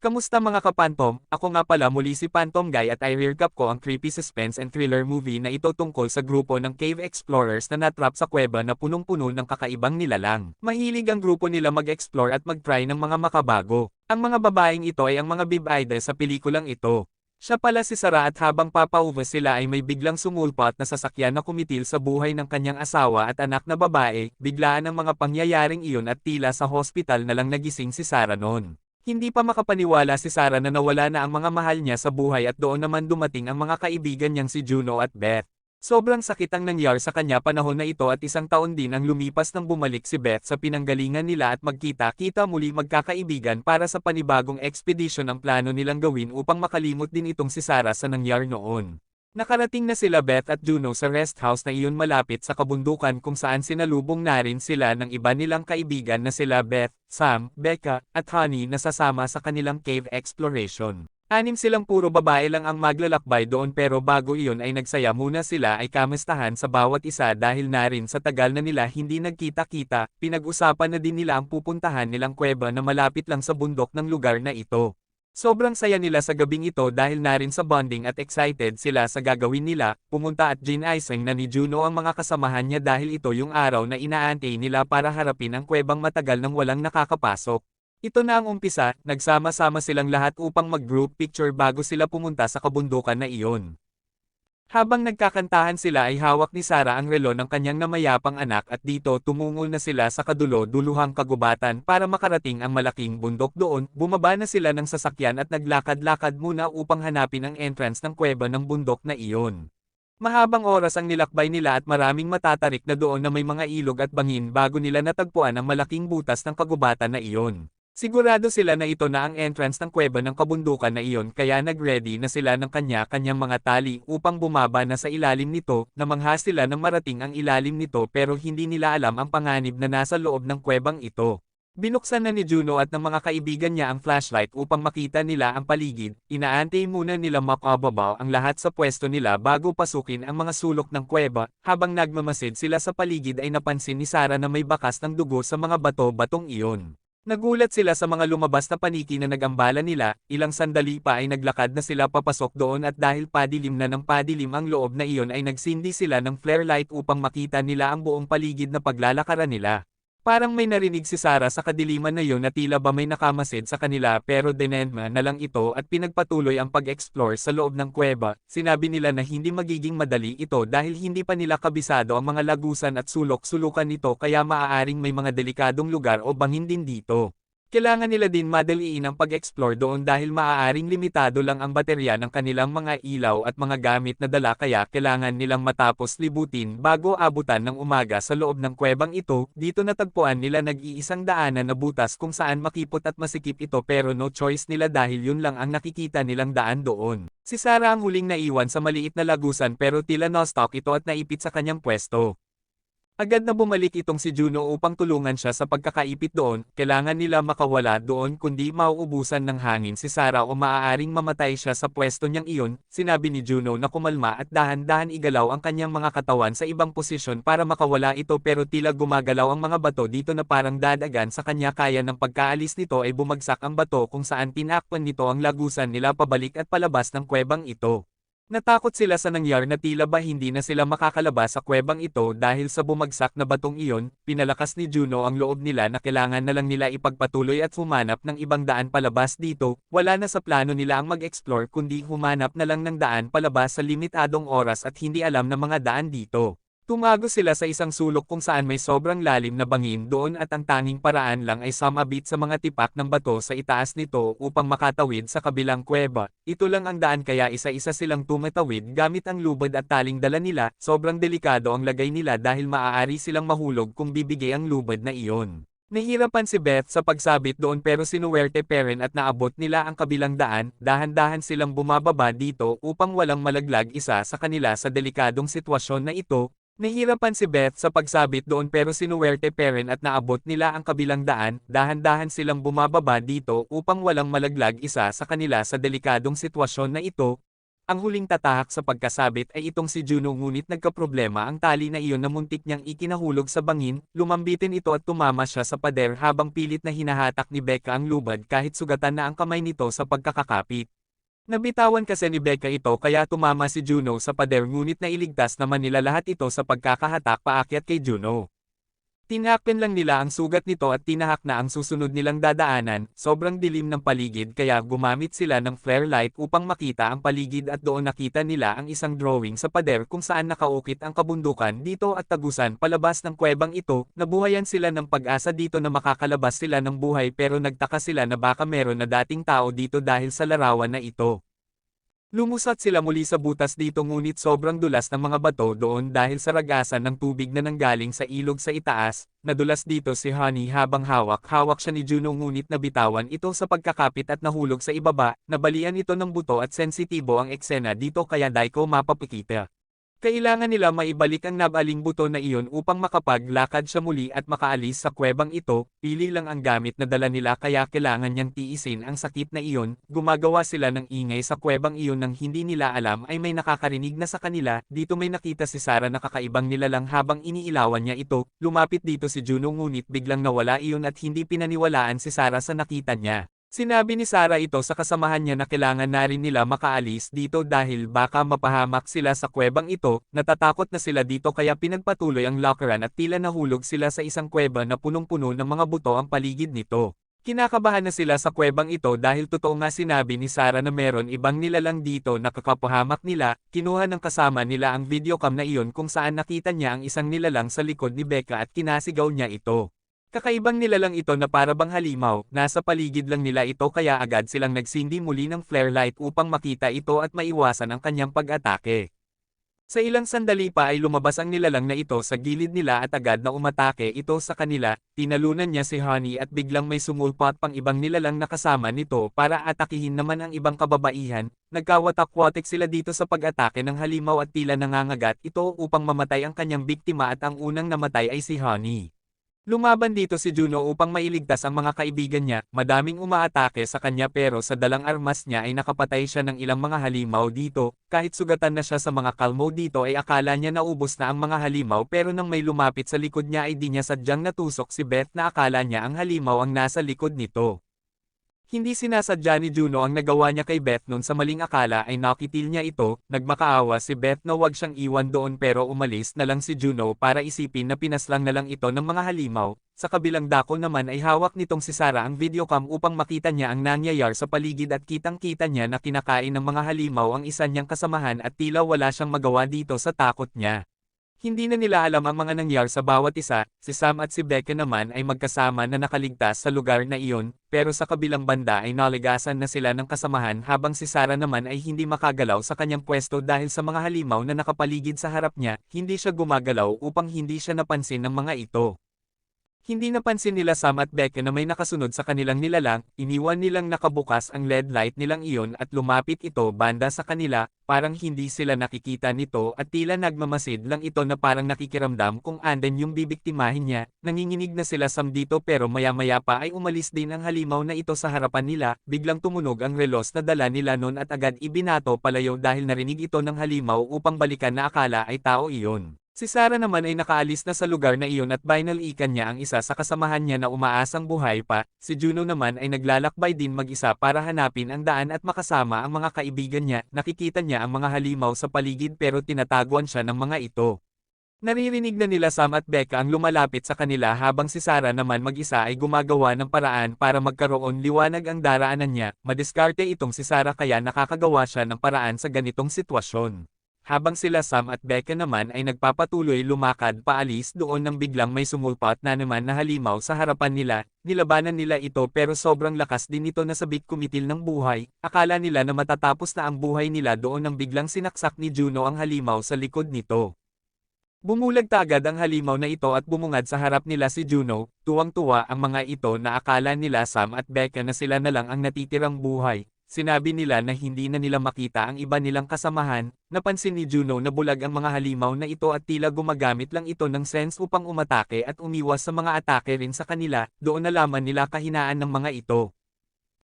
Kamusta mga kapantom? Ako nga pala muli si Phantom Guy at i-recap ko ang creepy suspense and thriller movie na ito tungkol sa grupo ng cave explorers na natrap sa kuweba na punong-puno ng kakaibang nilalang. Mahilig ang grupo nila mag-explore at mag-try ng mga makabago. Ang mga babaeng ito ay ang mga bib idol sa pelikulang ito. Siya pala si Sarah at habang papauva sila ay may biglang sumulpat na sasakyan na kumitil sa buhay ng kanyang asawa at anak na babae, biglaan ang mga pangyayaring iyon at tila sa hospital na lang nagising si Sarah noon. Hindi pa makapaniwala si Sarah na nawala na ang mga mahal niya sa buhay at doon naman dumating ang mga kaibigan niyang si Juno at Beth. Sobrang sakit ang nangyari sa kanya panahon na ito at isang taon din ang lumipas nang bumalik si Beth sa pinanggalingan nila at magkita-kita muli magkakaibigan para sa panibagong expedition ang plano nilang gawin upang makalimot din itong si Sarah sa nangyari noon. Nakarating na sila Beth at Juno sa rest house na iyon malapit sa kabundukan kung saan sinalubong na rin sila ng iba nilang kaibigan na sila Beth, Sam, Becca, at Honey na sasama sa kanilang cave exploration. Anim silang puro babae lang ang maglalakbay doon pero bago iyon ay nagsaya muna sila ay kamustahan sa bawat isa dahil na rin sa tagal na nila hindi nagkita-kita, pinag-usapan na din nila ang pupuntahan nilang kuweba na malapit lang sa bundok ng lugar na ito. Sobrang saya nila sa gabing ito dahil na rin sa bonding at excited sila sa gagawin nila, pumunta at ginasing na ni Juno ang mga kasamahan niya dahil ito yung araw na inaantay nila para harapin ang kuwebang matagal nang walang nakakapasok. Ito na ang umpisa, nagsama-sama silang lahat upang mag-group picture bago sila pumunta sa kabundukan na iyon. Habang nagkakantahan sila ay hawak ni Sarah ang relo ng kanyang namayapang anak at dito tumungol na sila sa kadulo-duluhang kagubatan para makarating ang malaking bundok doon, bumaba na sila ng sasakyan at naglakad-lakad muna upang hanapin ang entrance ng kuweba ng bundok na iyon. Mahabang oras ang nilakbay nila at maraming matatarik na doon na may mga ilog at bangin bago nila natagpuan ang malaking butas ng kagubatan na iyon. Sigurado sila na ito na ang entrance ng kuweba ng kabundukan na iyon kaya nag-ready na sila ng kanya-kanyang mga tali upang bumaba na sa ilalim nito, namangha sila nang marating ang ilalim nito pero hindi nila alam ang panganib na nasa loob ng kuwebang ito. Binuksan na ni Juno at ng mga kaibigan niya ang flashlight upang makita nila ang paligid, inaantay muna nila makababaw ang lahat sa pwesto nila bago pasukin ang mga sulok ng kuweba, habang nagmamasid sila sa paligid ay napansin ni Sarah na may bakas ng dugo sa mga bato-batong iyon. Nagulat sila sa mga lumabas na paniki na nagambala nila, ilang sandali pa ay naglakad na sila papasok doon at dahil padilim na ng padilim ang loob na iyon ay nagsindi sila ng flare light upang makita nila ang buong paligid na paglalakaran nila. Parang may narinig si Sarah sa kadiliman na yun na tila ba may nakamasid sa kanila pero denenma na lang ito at pinagpatuloy ang pag-explore sa loob ng kuweba. Sinabi nila na hindi magiging madali ito dahil hindi pa nila kabisado ang mga lagusan at sulok-sulukan nito kaya maaaring may mga delikadong lugar o bangin din dito. Kailangan nila din madaliin ang pag-explore doon dahil maaaring limitado lang ang baterya ng kanilang mga ilaw at mga gamit na dala kaya kailangan nilang matapos libutin bago abutan ng umaga sa loob ng kuwebang ito. Dito natagpuan nila nag-iisang daanan na butas kung saan makipot at masikip ito pero no choice nila dahil yun lang ang nakikita nilang daan doon. Si Sarah ang huling naiwan sa maliit na lagusan pero tila no-stock ito at naipit sa kanyang pwesto. Agad na bumalik itong si Juno upang tulungan siya sa pagkakaipit doon, kailangan nila makawala doon kundi mauubusan ng hangin si Sarah o maaaring mamatay siya sa pwesto niyang iyon, sinabi ni Juno na kumalma at dahan-dahan igalaw ang kanyang mga katawan sa ibang posisyon para makawala ito pero tila gumagalaw ang mga bato dito na parang dadagan sa kanya. Kaya ng pagkaalis nito ay bumagsak ang bato kung saan tinakpan nito ang lagusan nila pabalik at palabas ng kuwebang ito. Natakot sila sa nangyari na tila ba hindi na sila makakalabas sa kuwebang ito dahil sa bumagsak na batong iyon, pinalakas ni Juno ang loob nila na kailangan na lang nila ipagpatuloy at humanap ng ibang daan palabas dito, wala na sa plano nila ang mag-explore kundi humanap na lang ng daan palabas sa limitadong oras at hindi alam ng mga daan dito. Tumago sila sa isang sulok kung saan may sobrang lalim na bangin doon at ang tanging paraan lang ay sumabit sa mga tipak ng bato sa itaas nito upang makatawid sa kabilang kuweba. Ito lang ang daan kaya isa-isa silang tumatawid gamit ang lubad at taling dala nila, sobrang delikado ang lagay nila dahil maaari silang mahulog kung bibigay ang lubad na iyon. Nahirapan si Beth sa pagsabit doon pero sinuwerte pa rin at naabot nila ang kabilang daan, dahan-dahan silang bumababa dito upang walang malaglag isa sa kanila sa delikadong sitwasyon na ito, Nahirapan si Beth sa pagsabit doon pero sinuwerte pa rin at naabot nila ang kabilang daan, dahan-dahan silang bumababa dito upang walang malaglag isa sa kanila sa delikadong sitwasyon na ito. Ang huling tatahak sa pagkasabit ay itong si Juno ngunit nagkaproblema ang tali na iyon na muntik niyang ikinahulog sa bangin, lumambitin ito at tumama siya sa pader habang pilit na hinahatak ni Becca ang lubad kahit sugatan na ang kamay nito sa pagkakakapit. Nabitawan kasi ni Becca ito kaya tumama si Juno sa pader ngunit nailigtas naman nila lahat ito sa pagkakahatak paakyat kay Juno. Tinakpen lang nila ang sugat nito at tinahak na ang susunod nilang dadaanan, sobrang dilim ng paligid kaya gumamit sila ng flare light upang makita ang paligid at doon nakita nila ang isang drawing sa pader kung saan nakaukit ang kabundukan dito at tagusan palabas ng kwebang ito, nabuhayan sila ng pag-asa dito na makakalabas sila ng buhay pero nagtaka sila na baka meron na dating tao dito dahil sa larawan na ito. Lumusat sila muli sa butas dito ngunit sobrang dulas ng mga bato doon dahil sa ragasan ng tubig na nanggaling sa ilog sa itaas, nadulas dito si Honey habang hawak-hawak siya ni Juno ngunit nabitawan ito sa pagkakapit at nahulog sa ibaba, nabalian ito ng buto at sensitibo ang eksena dito kaya Daiko mapapakita. Kailangan nila maibalik ang nabaling buto na iyon upang makapaglakad siya muli at makaalis sa kwebang ito, pili lang ang gamit na dala nila kaya kailangan niyang tiisin ang sakit na iyon, gumagawa sila ng ingay sa kwebang iyon nang hindi nila alam ay may nakakarinig na sa kanila, dito may nakita si Sarah na kakaibang nilalang habang iniilawan niya ito, lumapit dito si Juno ngunit biglang nawala iyon at hindi pinaniwalaan si Sarah sa nakita niya. Sinabi ni Sarah ito sa kasamahan niya na kailangan na rin nila makaalis dito dahil baka mapahamak sila sa kwebang ito, natatakot na sila dito kaya pinagpatuloy ang lockeran at tila nahulog sila sa isang kweba na punong-puno ng mga buto ang paligid nito. Kinakabahan na sila sa kwebang ito dahil totoo nga sinabi ni Sarah na meron ibang nilalang dito na kakapahamak nila, kinuha ng kasama nila ang videocam na iyon kung saan nakita niya ang isang nilalang sa likod ni Becca at kinasigaw niya ito. Kakaibang nilalang ito na para bang halimaw, nasa paligid lang nila ito kaya agad silang nagsindi muli ng flare light upang makita ito at maiwasan ang kanyang pag-atake. Sa ilang sandali pa ay lumabas ang nilalang na ito sa gilid nila at agad na umatake ito sa kanila, tinalunan niya si Honey at biglang may sumulpot pang ibang nilalang na kasama nito para atakihin naman ang ibang kababaihan, nagkawatak-watik sila dito sa pag-atake ng halimaw at tila nangangagat ito upang mamatay ang kanyang biktima at ang unang namatay ay si Honey. Lumaban dito si Juno upang mailigtas ang mga kaibigan niya, madaming umaatake sa kanya pero sa dalang armas niya ay nakapatay siya ng ilang mga halimaw dito, kahit sugatan na siya sa mga kalmo dito ay akala niya naubos na ang mga halimaw pero nang may lumapit sa likod niya ay di niya sadyang natusok si Beth na akala niya ang halimaw ang nasa likod nito. Hindi sinasadya ni Juno ang nagawa niya kay Beth noon sa maling akala ay nakitil niya ito, nagmakaawa si Beth na wag siyang iwan doon pero umalis na lang si Juno para isipin na pinaslang na lang ito ng mga halimaw, sa kabilang dako naman ay hawak nitong si Sarah ang videocam upang makita niya ang nangyayar sa paligid at kitang-kita niya na kinakain ng mga halimaw ang isa niyang kasamahan at tila wala siyang magawa dito sa takot niya. Hindi na nila alam ang mga nangyari sa bawat isa, si Sam at si Becca naman ay magkasama na nakaligtas sa lugar na iyon, pero sa kabilang banda ay naligasan na sila ng kasamahan habang si Sarah naman ay hindi makagalaw sa kanyang pwesto dahil sa mga halimaw na nakapaligid sa harap niya, hindi siya gumagalaw upang hindi siya napansin ng mga ito. Hindi napansin nila Sam at Becca na may nakasunod sa kanilang nilalang, iniwan nilang nakabukas ang LED light nilang iyon at lumapit ito banda sa kanila, parang hindi sila nakikita nito at tila nagmamasid lang ito na parang nakikiramdam kung anden yung bibiktimahin niya, nanginginig na sila Sam dito pero maya-maya pa ay umalis din ang halimaw na ito sa harapan nila, biglang tumunog ang relos na dala nila noon at agad ibinato palayo dahil narinig ito ng halimaw upang balikan na akala ay tao iyon. Si Sarah naman ay nakaalis na sa lugar na iyon at binalikan niya ang isa sa kasamahan niya na umaasang buhay pa, si Juno naman ay naglalakbay din mag-isa para hanapin ang daan at makasama ang mga kaibigan niya, nakikita niya ang mga halimaw sa paligid pero tinataguan siya ng mga ito. Naririnig na nila Sam at Becca ang lumalapit sa kanila habang si Sarah naman mag-isa ay gumagawa ng paraan para magkaroon liwanag ang daraanan niya, madiskarte itong si Sarah kaya nakakagawa siya ng paraan sa ganitong sitwasyon habang sila Sam at Becca naman ay nagpapatuloy lumakad paalis doon nang biglang may sumulpat na naman na halimaw sa harapan nila, nilabanan nila ito pero sobrang lakas din ito na sabik kumitil ng buhay, akala nila na matatapos na ang buhay nila doon nang biglang sinaksak ni Juno ang halimaw sa likod nito. Bumulag agad ang halimaw na ito at bumungad sa harap nila si Juno, tuwang-tuwa ang mga ito na akala nila Sam at Becca na sila na lang ang natitirang buhay, Sinabi nila na hindi na nila makita ang iba nilang kasamahan, napansin ni Juno na bulag ang mga halimaw na ito at tila gumagamit lang ito ng sense upang umatake at umiwas sa mga atake rin sa kanila, doon nalaman nila kahinaan ng mga ito.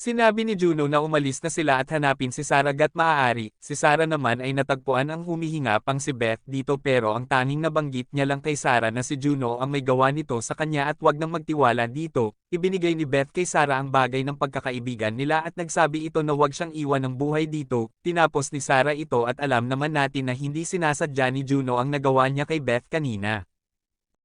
Sinabi ni Juno na umalis na sila at hanapin si Sarah gat maaari, si Sarah naman ay natagpuan ang humihinga pang si Beth dito pero ang tanging nabanggit niya lang kay Sarah na si Juno ang may gawa nito sa kanya at wag nang magtiwala dito, ibinigay ni Beth kay Sarah ang bagay ng pagkakaibigan nila at nagsabi ito na wag siyang iwan ng buhay dito, tinapos ni Sarah ito at alam naman natin na hindi sinasadya ni Juno ang nagawa niya kay Beth kanina.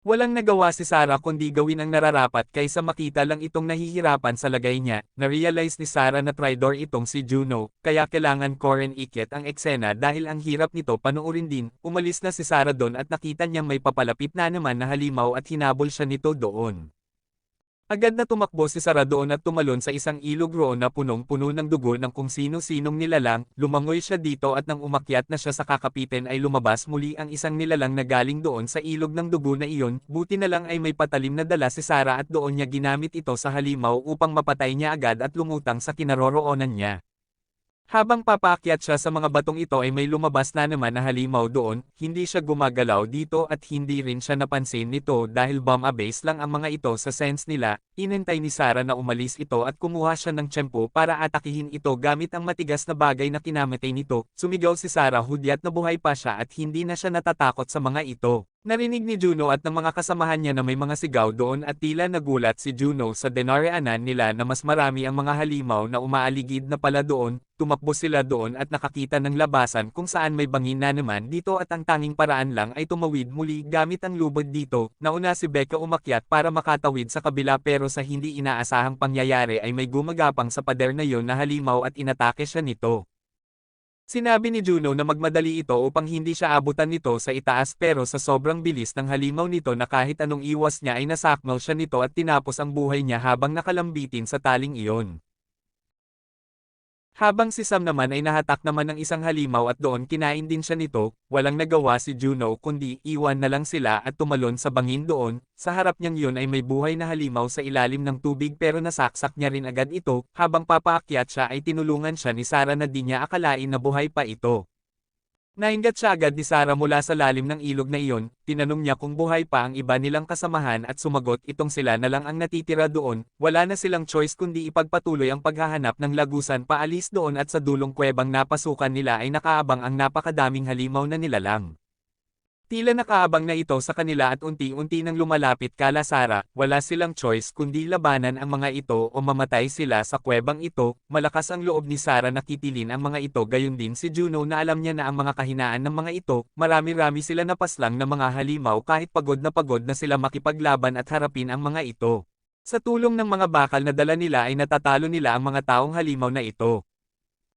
Walang nagawa si Sarah kundi gawin ang nararapat kaysa makita lang itong nahihirapan sa lagay niya. Na-realize ni Sarah na traitor itong si Juno, kaya kailangan Coren ikit ang eksena dahil ang hirap nito panoorin din. Umalis na si Sarah doon at nakita niyang may papalapit na naman na halimaw at hinabol siya nito doon. Agad na tumakbo si Sarah doon at tumalon sa isang ilog roon na punong-puno ng dugo ng kung sino-sinong nilalang, lumangoy siya dito at nang umakyat na siya sa kakapitin ay lumabas muli ang isang nilalang na galing doon sa ilog ng dugo na iyon, buti na lang ay may patalim na dala si Sarah at doon niya ginamit ito sa halimaw upang mapatay niya agad at lumutang sa kinaroroonan niya. Habang papaakyat siya sa mga batong ito ay may lumabas na naman na halimaw doon, hindi siya gumagalaw dito at hindi rin siya napansin nito dahil bomb base lang ang mga ito sa sense nila, inintay ni Sarah na umalis ito at kumuha siya ng tiyempo para atakihin ito gamit ang matigas na bagay na kinamatay nito, sumigaw si Sarah hudyat na buhay pa siya at hindi na siya natatakot sa mga ito. Narinig ni Juno at ng mga kasamahan niya na may mga sigaw doon at tila nagulat si Juno sa denaryanan nila na mas marami ang mga halimaw na umaaligid na pala doon, tumakbo sila doon at nakakita ng labasan kung saan may bangin na naman dito at ang tanging paraan lang ay tumawid muli gamit ang lubod dito, nauna si Becca umakyat para makatawid sa kabila pero sa hindi inaasahang pangyayari ay may gumagapang sa pader na yon na halimaw at inatake siya nito. Sinabi ni Juno na magmadali ito upang hindi siya abutan nito sa itaas pero sa sobrang bilis ng halimaw nito na kahit anong iwas niya ay nasakmal siya nito at tinapos ang buhay niya habang nakalambitin sa taling iyon. Habang si Sam naman ay nahatak naman ng isang halimaw at doon kinain din siya nito, walang nagawa si Juno kundi iwan na lang sila at tumalon sa bangin doon, sa harap niyang yun ay may buhay na halimaw sa ilalim ng tubig pero nasaksak niya rin agad ito, habang papaakyat siya ay tinulungan siya ni Sarah na di niya akalain na buhay pa ito. Naingat siya agad ni Sarah mula sa lalim ng ilog na iyon, tinanong niya kung buhay pa ang iba nilang kasamahan at sumagot itong sila na lang ang natitira doon, wala na silang choice kundi ipagpatuloy ang paghahanap ng lagusan paalis doon at sa dulong kwebang napasukan nila ay nakaabang ang napakadaming halimaw na nilalang. Tila nakaabang na ito sa kanila at unti-unti nang lumalapit kala Sara, wala silang choice kundi labanan ang mga ito o mamatay sila sa kwebang ito, malakas ang loob ni Sara na kitilin ang mga ito gayon din si Juno na alam niya na ang mga kahinaan ng mga ito, marami-rami sila napaslang na mga halimaw kahit pagod na pagod na sila makipaglaban at harapin ang mga ito. Sa tulong ng mga bakal na dala nila ay natatalo nila ang mga taong halimaw na ito.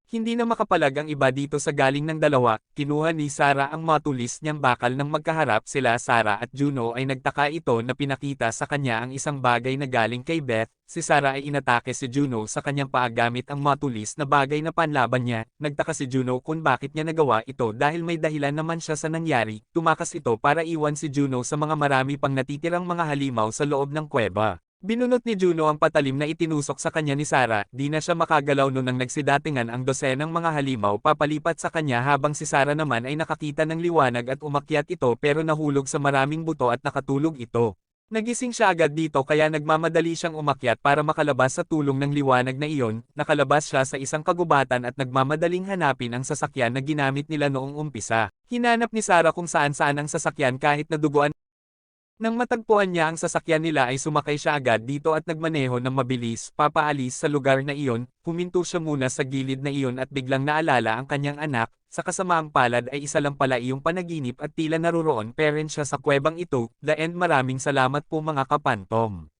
Hindi na makapalag ang iba dito sa galing ng dalawa, kinuha ni Sarah ang matulis niyang bakal nang magkaharap sila Sarah at Juno ay nagtaka ito na pinakita sa kanya ang isang bagay na galing kay Beth, si Sarah ay inatake si Juno sa kanyang paa gamit ang matulis na bagay na panlaban niya, nagtaka si Juno kung bakit niya nagawa ito dahil may dahilan naman siya sa nangyari, tumakas ito para iwan si Juno sa mga marami pang natitirang mga halimaw sa loob ng kuweba. Binunot ni Juno ang patalim na itinusok sa kanya ni Sarah, di na siya makagalaw noon nang nagsidatingan ang dosenang mga halimaw papalipat sa kanya habang si Sarah naman ay nakakita ng liwanag at umakyat ito pero nahulog sa maraming buto at nakatulog ito. Nagising siya agad dito kaya nagmamadali siyang umakyat para makalabas sa tulong ng liwanag na iyon, nakalabas siya sa isang kagubatan at nagmamadaling hanapin ang sasakyan na ginamit nila noong umpisa. Hinanap ni Sarah kung saan-saan ang sasakyan kahit naduguan nang matagpuan niya ang sasakyan nila ay sumakay siya agad dito at nagmaneho ng mabilis, papaalis sa lugar na iyon, huminto siya muna sa gilid na iyon at biglang naalala ang kanyang anak, sa kasamaang palad ay isa lang pala iyong panaginip at tila naruroon parent siya sa kwebang ito, the end maraming salamat po mga kapantom.